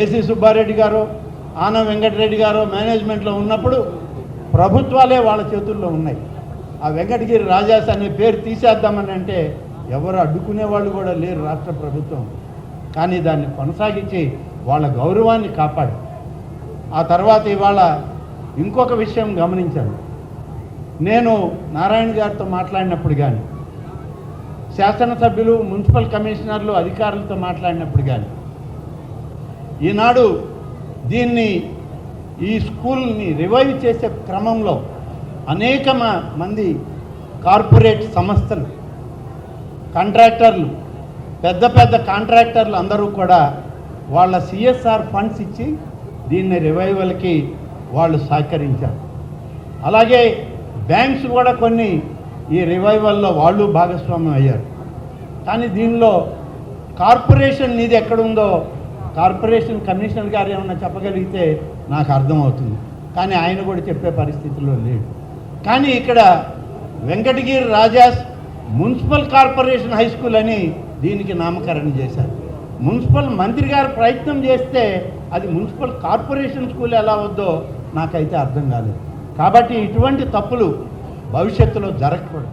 AC Subbareddy గారు ఆనం వెంకటరెడ్డి గారు మేనేజ్మెంట్లో ఉన్నప్పుడు ప్రభుత్వాలే వాళ్ళ చేతుల్లో ఉన్నాయి. ఆ వెంకటగిరి రాజాస్ అనే పేరు తీసేద్దామని అంటే ఎవరు అడ్డుకునే వాళ్ళు కూడా లేరు రాష్ట్ర ప్రభుత్వం. కానీ దాన్ని కొనసాగించి వాళ్ళ గౌరవాన్ని కాపాడు ఆ తర్వాత ఇవాళ ఇంకొక విషయం గమనించాను. నేను నారాయణ గారితో మాట్లాడినప్పుడు కానీ శాసనసభ్యులు మున్సిపల్ కమిషనర్లు అధికారులతో మాట్లాడినప్పుడు కానీ ఈనాడు దీన్ని ఈ స్కూల్ని రివైవ్ చేసే క్రమంలో అనేక మంది కార్పొరేట్ సంస్థలు కాంట్రాక్టర్లు పెద్ద పెద్ద కాంట్రాక్టర్లు అందరూ కూడా వాళ్ళ సిఎస్ఆర్ ఫండ్స్ ఇచ్చి దీన్ని రివైవల్కి వాళ్ళు సహకరించారు. అలాగే బ్యాంక్స్ కూడా కొన్ని ఈ రివైవల్లో వాళ్ళు భాగస్వామ్యం అయ్యారు. కానీ దీనిలో కార్పొరేషన్ నిధి ఎక్కడుందో కార్పొరేషన్ కమిషనర్ గారు ఏమన్నా చెప్పగలిగితే నాకు అర్థమవుతుంది. కానీ ఆయన కూడా చెప్పే పరిస్థితిలో లేడు కానీ ఇక్కడ Venkatagiri Rajas municipal corporation high school అని దీనికి నామకరణం చేశారు. మున్సిపల్ మంత్రి గారు ప్రయత్నం చేస్తే అది మున్సిపల్ కార్పొరేషన్ స్కూల్ ఎలా వద్దో నాకైతే అర్థం కాలేదు. కాబట్టి ఇటువంటి తప్పులు భవిష్యత్తులో జరగకూడదు.